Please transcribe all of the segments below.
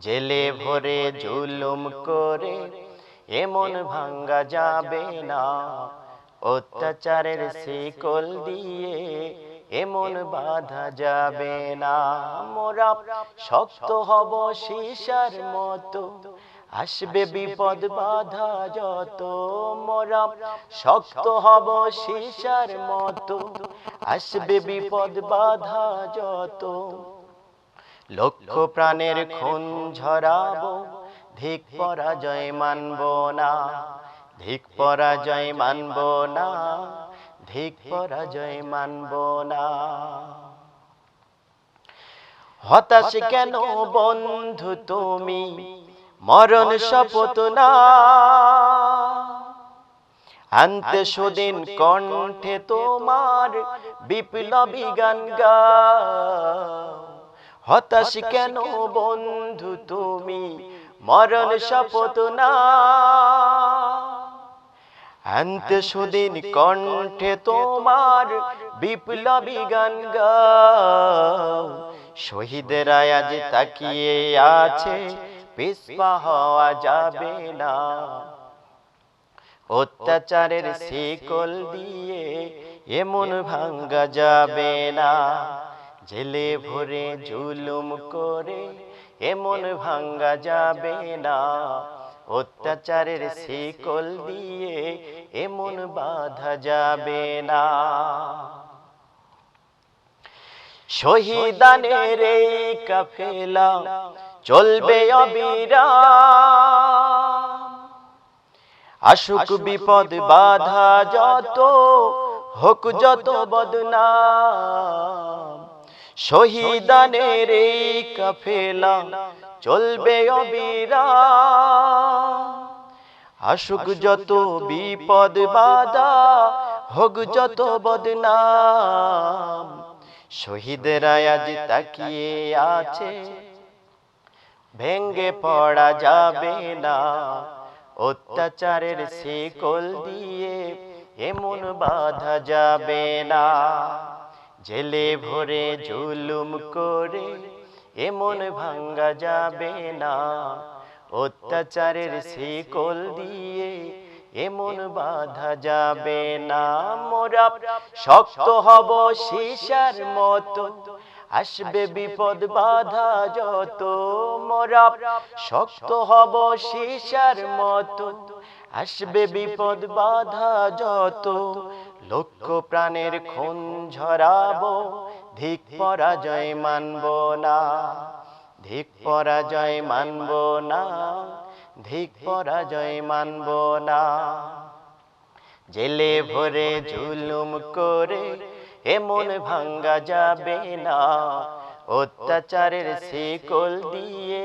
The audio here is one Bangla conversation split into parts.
জেলে ভরে জুলুম করে এমন ভাঙ্গা যাবে না। অত্যাচারের শিকল দিয়ে এমন বাধা যাবে না। মোরা শক্ত হব শিশার মতো, আসবে বিপদ বাধা যত। মোরা শক্ত হব শিশার মতো, আসবে বিপদ বাধা যত। লক্ষ প্রাণের খুন ঝরাবো, ধিক পরাজয় মানব না, ধিক পরাজয় মানব না, ধিক পরাজয় মানব না। হতাশ কেন বন্ধু তুমি? মরণ শপথ না। আনতে সুদিন কণ্ঠে তোমার বিপ্লবী গান গাও হতাশ কেন বন্ধু তুমি? মরণ শপথ না। আনতে সুদিন কণ্ঠে তোমার বিপ্লবী গান গাও। শহীদেরা আজ তাকিয়ে আছে। পিসপা হওয়া যাবে না। অত্যাচারের শিকল দিয়ে এমন ভাঙ্গা যাবে না। জেলে ভরে জুলুম করে এমন ভাঙ্গা যাবে না। অত্যাচারের শিকল দিয়ে এমন বাধা যাবে না। শহীদানের এই কাফেলা চলবে অবিরা আসুক বিপদ বাধা যত হোক যত বদনাম। শহীদানের এই কাফেলা চলবে অবিরা। আসুক যত বিপদ বাধা হোক যত বদনাম। শহীদেরা আজ তাকিয়ে আছে। ভেঙ্গে পড়া যাবে না। অত্যাচারের শিকল দিয়ে এমন বাধা যাবে না। জেলে ভরে জুলুম করে এমন ভাঙ্গা যাবে না। অত্যাচারের শিকল দিয়ে এমন বাধা যাবে না। মোরা শক্ত হব শিশার মতো, আসবে বিপদ বাধা যত। মোরা শক্ত হব শিশার মতো, আসবে বিপদ বাধা যত। লক্ষ প্রাণের খুন ঝরাবো, ধিক পরাজয় মানব না, ধিক পরাজয় মানব না, ধিক পরাজয় মানব না। জেলে ভরে ঝুলুম করে এমন ভাঙ্গা যাবে না, অত্যাচারের শিকল দিয়ে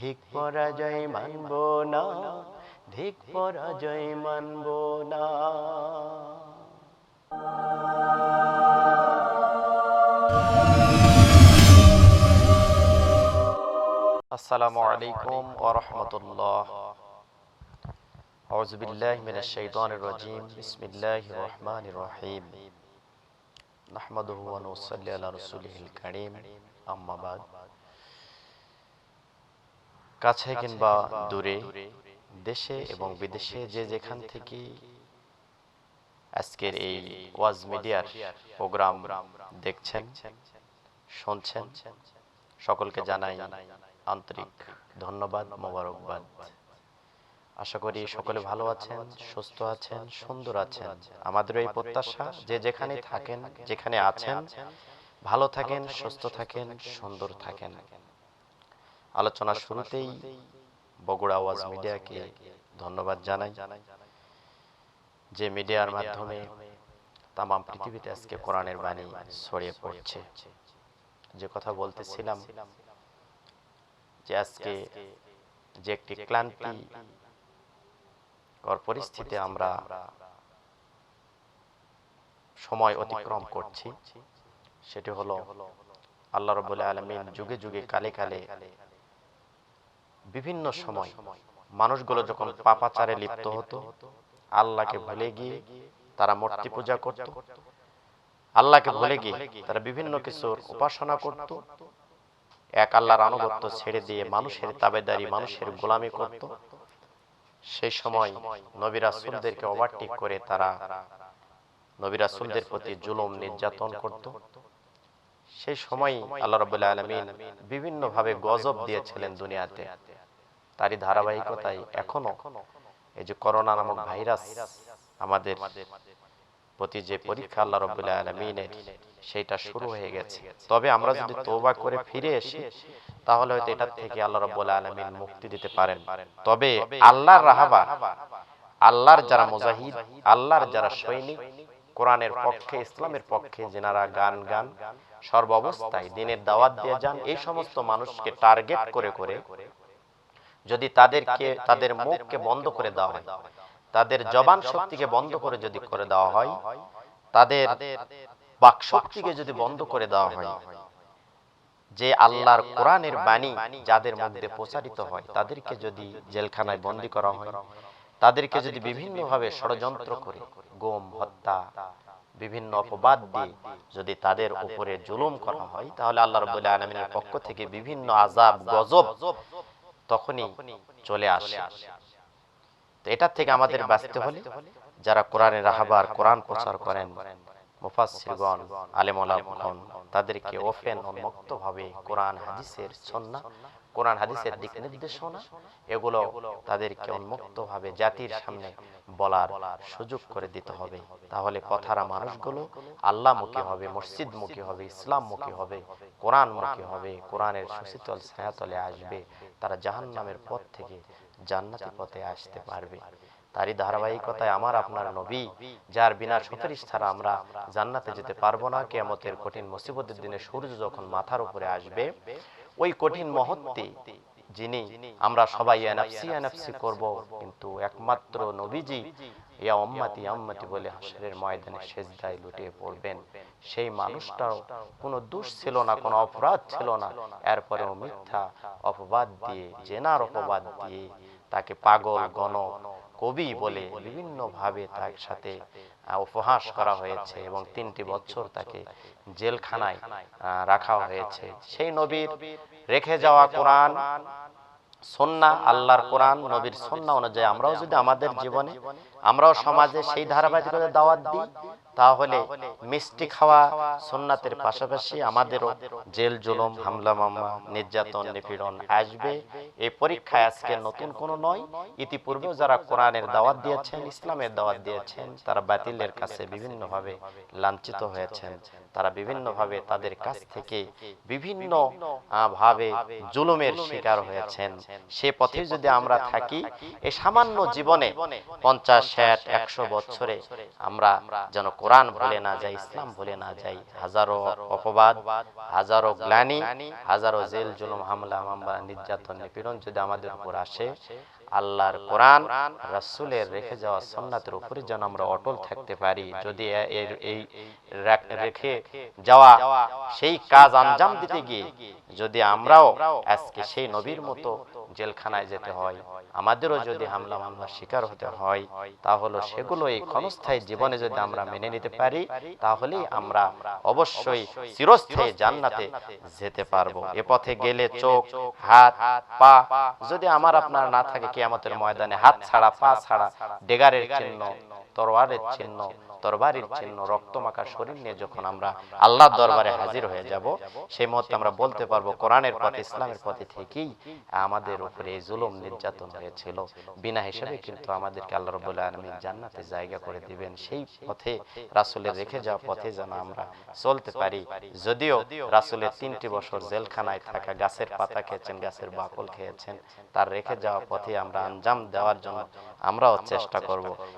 ধিক পরাজয় মানব না, ধিক পরাজয় মানব না। আসসালামু আলাইকুম ওয়া রাহমাতুল্লাহ আউযু বিল্লাহি মিনাশ শাইতানির রাজীম। বিসমিল্লাহির রহমানির রহিম। নাহমাদুহু ওয়া নুসাল্লি আলা রাসূলিহিল কারীম। আম্মা বাদ। কাছে কিংবা দূরে দেশে এবং বিদেশে যে যেখান থেকে আজকের এই ওয়াজ মিডিয়ার প্রোগ্রাম দেখছেন শুনছেন সকলকে জানাই আন্তরিক ধন্যবাদ মোবারকবাদ। আশা করি সকলে ভালো আছেন সুস্থ আছেন সুন্দর আছেন। আমাদের এই প্রত্যাশা যে যেখানে থাকেন যেখানে আছেন ভালো থাকেন সুস্থ থাকেন সুন্দর থাকেন। আলোচনা শুরুতেই বগুড়া ওয়াজ মিডিয়াকে ধন্যবাদ জানাই। যে মিডিয়ার মাধ্যমে তাম পৃথিবীতে আজকে কোরআনের বাণী ছড়িয়ে পড়ছে। যে কথা বলতেছিলাম যে আজকে যে একটি ক্লান্তি পরিস্থিতি আমরা সময় অতিক্রম করছি। সেটি হলো আল্লাহ রবুল্লা আলমিন যুগে যুগে কালে কালে বিভিন্ন সময় মানুষগুলো যখন পাপাচারে লিপ্ত হতো আল্লাহকে ভুলে গিয়ে তারা মূর্তি পূজা করত। আল্লাহকে ভুলে গিয়ে তারা বিভিন্ন কিছুর উপাসনা করত। এক আল্লাহর আনুগত্য ছেড়ে দিয়ে মানুষের তাবেদারি মানুষের গোলামি করত। সেই সময় নবীরা সুলদেরকে ওভারটেক করে তারা নবীরা সুলদের প্রতি জুলুম নির্যাতন করত। সেই সময় আল্লাহ রবুল্লা আলমিন বিভিন্ন ভাবে গজব দিয়েছিলেন দুনিয়াতে। তারই ধারাবাহিকতায় এখনও এই যে করোনা নামক ভাইরাস আমাদের প্রতি যে পরীক্ষা আল্লাহ রবুল্লাহ আলমিনের, সেইটা শুরু হয়ে গেছে। তবে আমরা যদি তোবা করে ফিরে এসি তাহলে হয়তো এটার থেকে আল্লাহ রব্বুল্লাহ আলমিন মুক্তি দিতে পারেন। তবে আল্লাহর রাহাবা, আল্লাহর যারা মুজাহিদ, আল্লাহর যারা সৈনিক, কোরআনের পক্ষে, ইসলামের পক্ষে যেনারা গান গান, সর্ব অবস্থায় দিনের দাওয়াত দিয়ে যান, এই সমস্ত মানুষকে টার্গেট করে করে যদি তাদেরকে তাদের মুখকে বন্ধ করে দেওয়া হয়। তাদের জবান শক্তিকে বন্ধ করে যদি করে দেওয়া হয় তাদের বাক শক্তিকে যদি বন্ধ করে দেওয়া হয়। যে আল্লাহর কোরআনের বাণী যাদের মধ্যে প্রচারিত হয় তাদেরকে যদি জেলখানায় বন্দি করা হয় তাদেরকে যদি বিভিন্নভাবে ষড়যন্ত্র করে গোম হত্যা বিভিন্ন অপবাদ দিয়ে যদি তাদের উপরে জুলুম করা হয় তাহলে আল্লাহ রবুল্লাহ আলমিনের পক্ষ থেকে বিভিন্ন আজাব গজব তখনই চলে আসে। তো এটার থেকে আমাদের বাঁচতে হলে যারা কোরআনের রাহাবার কোরআন প্রচার করেন মুফাসসিরগণ আলেমুলামগণ তাদেরকে ওপেন উন্মুক্তভাবে কোরআন হাদিসের সন্না কোরআন হাদিসের দিক নির্দেশনা এগুলো তাদেরকে উন্মুক্ত ভাবে জাতির সামনে বলার সুযোগ করে দিতে হবে। তাহলে কথারা মানুষগুলো আল্লাহ মুখী হবে মসজিদ মুখী হবে ইসলাম মুখী হবে কোরআন মুখী হবে কোরআনের সুশীতল ছায়াতলে আসবে তারা জাহান্নামের পথ থেকে জান্নাতি পথে আসতে পারবে। তারই ধারাবাহিকতায় আমার আপনার নবী যার বিনা সুপারিশ ছাড়া আমরা জান্নাতে যেতে পারব না কেয়ামতের কঠিন মুসিবতের দিনে সূর্য যখন মাথার উপরে আসবে ওই কঠিন মহত্বে যিনি আমরা সবাই এনএফসি এনএফসি করব, কিন্তু একমাত্র নবীজি ইয়া উম্মতি উম্মতি বলে হাসরের ময়দানে সেজদায় লুটিয়ে পড়বেন। সেই মানুষটাও কোনো দোষ ছিল না, কোনো অপরাধ ছিল না। এরপরেও মিথ্যা অপবাদ দিয়ে, জেনার অপবাদ দিয়ে তাকে পাগল, গণক কবি বলে বিভিন্ন ভাবে তার সাথে উপহাস করা হয়েছে এবং তিনটি বছর তাকে জেলখানায় রাখা হয়েছে। সেই নবীর রেখে যাওয়া কোরআন সন্না আল্লাহর কোরআন, নবীর সন্না অনুযায়ী আমরাও যদি আমাদের জীবনে, আমরাও সমাজে সেই ধারাবাহিকতা দাওয়াত দিই তাহলে মিষ্টি খাওয়া সোননাথের পাশাপাশি আমাদেরও জেল জুলুম হামলা মামলা নির্যাতন নিপীড়ন আসবে। এই পরীক্ষায় আজকে নতুন কোনো নয়। ইতিপূর্বেও যারা কোরআনের দাওয়াত দিয়েছেন ইসলামের দাওয়াত দিয়েছেন তারা বাতিলের কাছে বিভিন্নভাবে লাঞ্ছিত হয়েছেন। তারা বিভিন্নভাবে তাদের কাছ থেকে বিভিন্ন ভাবে জুলুমের শিকার হয়েছেন। সে পথে যদি আমরা থাকি এই সামান্য জীবনে পঞ্চাশ ষাট একশো বছরে আমরা যেন কোরআন ভুলে না যাই ইসলাম ভুলে না যাই হাজারো অপবাদ হাজারো গ্লানি হাজারো জেল জুলুম হামলা মামলা নির্যাতন নিপীড়ন যদি আমাদের উপর আসে আল্লাহর কোরআন, রাসুলের রেখে যাওয়া সন্ন্যাতের উপরে যেন আমরা অটল থাকতে পারি। যদি এই রেখে যাওয়া সেই কাজ আঞ্জাম দিতে গিয়ে যদি আমরাও আজকে সেই নবীর মতো জেলখানায় যেতে হয় আমাদেরও যদি হামলা মামলার শিকার হতে হয় তাহলে সেগুলো এই ক্ষণস্থায়ী জীবনে যদি আমরা মেনে নিতে পারি তাহলে আমরা অবশ্যই চিরস্থায়ী জান্নাতে যেতে পারব। এ পথে গেলে চোখ হাত পা যদি আমার আপনার না থাকে কেয়ামতের ময়দানে হাত ছাড়া পা ছাড়া ডেগারের চিহ্ন তরোয়ারের চিহ্ন তরবারির চিহ্ন রক্তমাখা শরীর নিয়ে যখন আমরা আল্লাহর দরবারে হাজির হয়ে যাব সেই মুহূর্তে আমরা বলতে পারব কোরআনের পথে ইসলামের পথে থেকেই আমাদের উপরে এই জুলুম নির্যাতন হয়েছিল। বিনা হিসাবে কিন্তু আমাদেরকে আল্লাহ রব্বুল আলামিন জান্নাতে জায়গা করে দিবেন সেই পথে রাসূলের রেখে যাওয়া পথে যেন আমরা চলতে পারি। যদিও রাসুলের তিনটি বছর জেলখানায় থাকা গাছের পাতা খেয়েছেন গাছের বাকল খেয়েছেন তার রেখে যাওয়া পথে আমরা আঞ্জাম দেওয়ার জন্য আমরাও চেষ্টা করব